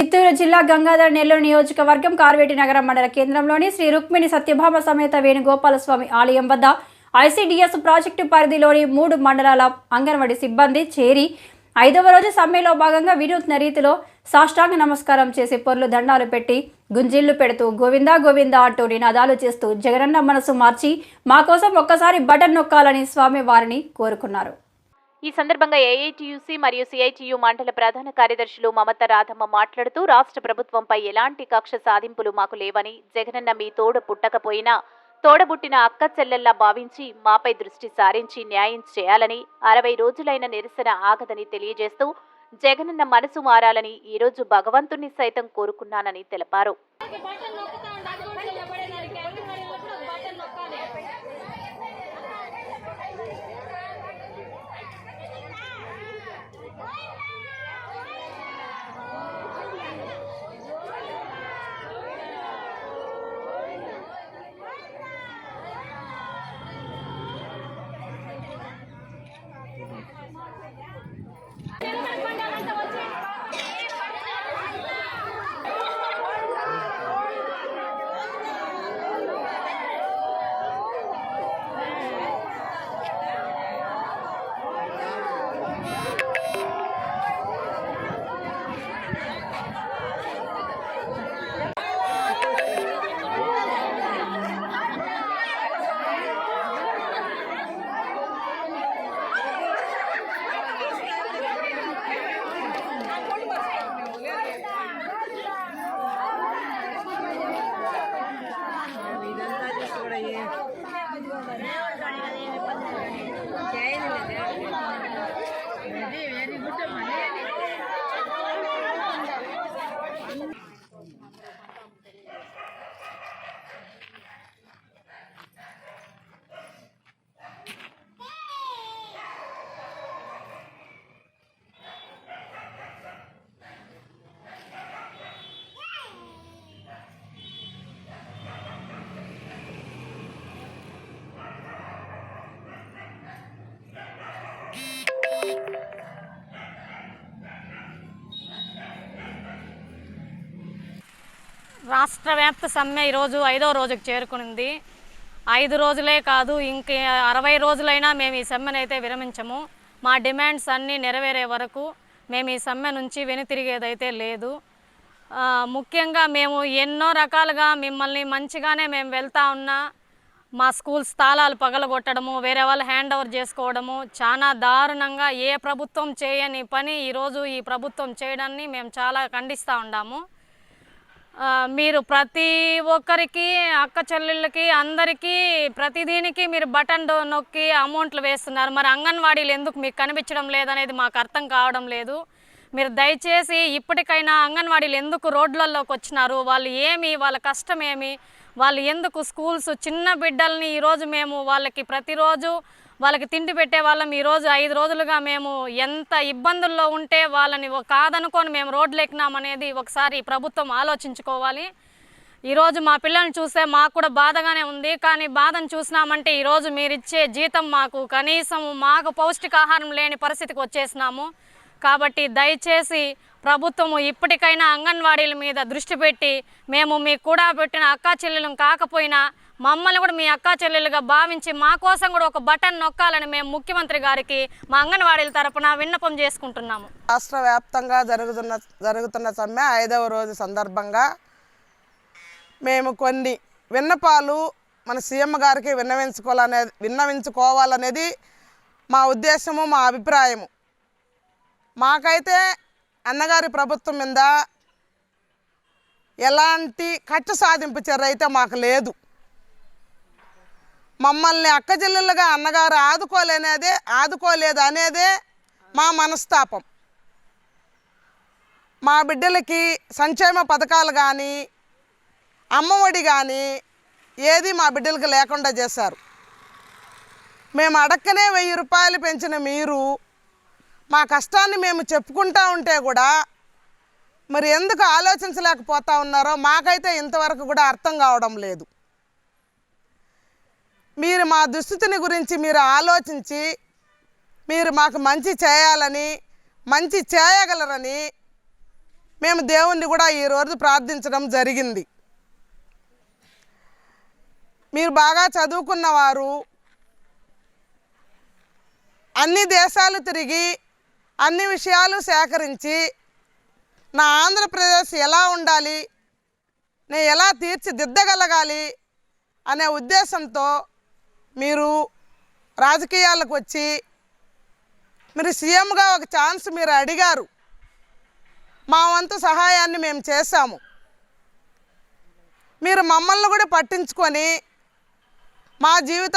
చిత్తూరు జిల్లా గంగాధర నెల్లూరు నియోజకవర్గం కార్వేటి నగరం మండల కేంద్రంలోని శ్రీ రుక్మిణి సత్యభామ సమేత వేణుగోపాలస్వామి ఆలయం వద్ద ఐసీడీఎస్ ప్రాజెక్టు పరిధిలోని మూడు మండలాల అంగన్వాడీ సిబ్బంది చేరి ఐదవ రోజు సమ్మెలో భాగంగా వినూత్న రీతిలో సాష్టాంగ నమస్కారం చేసి పొర్లు దండాలు పెట్టి గుంజిళ్ళు పెడుతూ గోవిందా గోవిందా అంటూ నినాదాలు చేస్తూ జగనన్న మనసు మార్చి మా కోసం ఒక్కసారి బటన్ నొక్కాలని స్వామి వారిని కోరుకున్నారు. ఈ సందర్భంగా ఏఐటియుసి మరియు సిఐటియు మండల ప్రధాన కార్యదర్శులు మమత రాధమ్మ మాట్లాడుతూ రాష్ట్ర ప్రభుత్వంపై ఎలాంటి కక్ష సాధింపులు మాకు లేవని జగనన్న మీ తోడు పుట్టకపోయినా తోడబుట్టిన అక్క చెల్లెల్లా భావించి మాపై దృష్టి సారించి న్యాయం చేయాలని అరవై రోజులైన నిరసన ఆగదని తెలియజేస్తూ జగనన్న మనసు మారాలని ఈరోజు భగవంతుణ్ణి సైతం కోరుకున్నానని తెలిపారు. రాష్ట్ర వ్యాప్త సమ్మె ఈరోజు ఐదో రోజుకు చేరుకునింది. ఐదు రోజులే కాదు ఇంక అరవై రోజులైనా మేము ఈ సమ్మెను అయితే విరమించము. మా డిమాండ్స్ అన్నీ నెరవేరే వరకు మేము ఈ సమ్మె నుంచి వెనుతిరిగేదైతే లేదు. ముఖ్యంగా మేము ఎన్నో రకాలుగా మిమ్మల్ని మంచిగానే మేము వెళ్తా ఉన్నా మా స్కూల్ స్థలాలు పగలగొట్టడము వేరే వాళ్ళు హ్యాండ్ ఓవర్ చేసుకోవడము చాలా దారుణంగా ఏ ప్రభుత్వం చేయని పని ఈరోజు ఈ ప్రభుత్వం చేయడాన్ని మేము చాలా ఖండిస్తూ ఉన్నాము మీరు ప్రతి ఒక్కరికి అక్క చెల్లెళ్ళకి అందరికీ ప్రతి దీనికి మీరు బటన్ నొక్కి అమౌంట్లు వేస్తున్నారు. మరి అంగన్వాడీలు ఎందుకు మీకు కనిపించడం లేదనేది మాకు అర్థం కావడం లేదు. మీరు దయచేసి ఇప్పటికైనా అంగన్వాడీలు ఎందుకు రోడ్లలోకి వచ్చినారు? వాళ్ళు ఏమి వాళ్ళ కష్టం ఏమి వాళ్ళు ఎందుకు స్కూల్స్ చిన్న బిడ్డల్ని ఈరోజు మేము వాళ్ళకి ప్రతిరోజు వాళ్ళకి తిండి పెట్టే వాళ్ళం ఈరోజు ఐదు రోజులుగా మేము ఎంత ఇబ్బందుల్లో ఉంటే వాళ్ళని కాదనుకొని మేము రోడ్లు ఎక్కినామనేది ఒకసారి ప్రభుత్వం ఆలోచించుకోవాలి. ఈరోజు మా పిల్లల్ని చూస్తే మాకు కూడా బాధగానే ఉంది. కానీ బాధను చూసినామంటే ఈరోజు మీరిచ్చే జీతం మాకు కనీసం మాకు పౌష్టికాహారం లేని పరిస్థితికి వచ్చేసినాము. కాబట్టి దయచేసి ప్రభుత్వము ఇప్పటికైనా అంగన్వాడీల మీద దృష్టి పెట్టి మేము మీ కూడా పెట్టిన అక్కా చెల్లెలు కాకపోయినా మమ్మల్ని కూడా మీ అక్కా చెల్లెలుగా భావించి మా కోసం కూడా ఒక బటన్ నొక్కాలని మేము ముఖ్యమంత్రి గారికి మా అంగన్వాడీల తరపున విన్నపం చేసుకుంటున్నాము. రాష్ట్ర వ్యాప్తంగా జరుగుతున్న జరుగుతున్న సమ్మె ఐదవ రోజు సందర్భంగా మేము కొన్ని విన్నపాలు మన సీఎం గారికి విన్నవించుకోవాలనే విన్నవించుకోవాలనేది మా ఉద్దేశము మా అభిప్రాయము. మాకైతే అన్నగారి ప్రభుత్వం మీద ఎలాంటి కట్టు సాధింపు చర్య అయితే మాకు లేదు. మమ్మల్ని అక్క చెల్లెలుగా అన్నగారు ఆదుకోలేనేదే ఆదుకోలేదు అనేదే మా మనస్తాపం. మా బిడ్డలకి సంక్షేమ పథకాలు కానీ అమ్మఒడి కానీ ఏది మా బిడ్డలకి లేకుండా చేశారు. మేము అడక్కనే వెయ్యి రూపాయలు పెంచిన మీరు మా కష్టాన్ని మేము చెప్పుకుంటా ఉంటే కూడా మరి ఎందుకు ఆలోచించలేకపోతా ఉన్నారో మాకైతే ఇంతవరకు కూడా అర్థం కావడం లేదు. మీరు మా దుస్థితిని గురించి మీరు ఆలోచించి మీరు మాకు మంచి చేయాలని మంచి చేయగలరని మేము దేవుణ్ణి కూడా ఈరోజు ప్రార్థించడం జరిగింది. మీరు బాగా చదువుకున్నవారు అన్ని దేశాలు తిరిగి అన్ని విషయాలు సేకరించి నా ఆంధ్రప్రదేశ్ ఎలా ఉండాలి నేను ఎలా తీర్చిదిద్దగలగాలి అనే ఉద్దేశంతో మీరు రాజకీయాలకు వచ్చి మీరు సీఎంగా ఒక ఛాన్స్ మీరు అడిగారు. మా వంతు సహాయాన్ని మేము చేశాము. మీరు మమ్మల్ని కూడా పట్టించుకొని మా జీవితం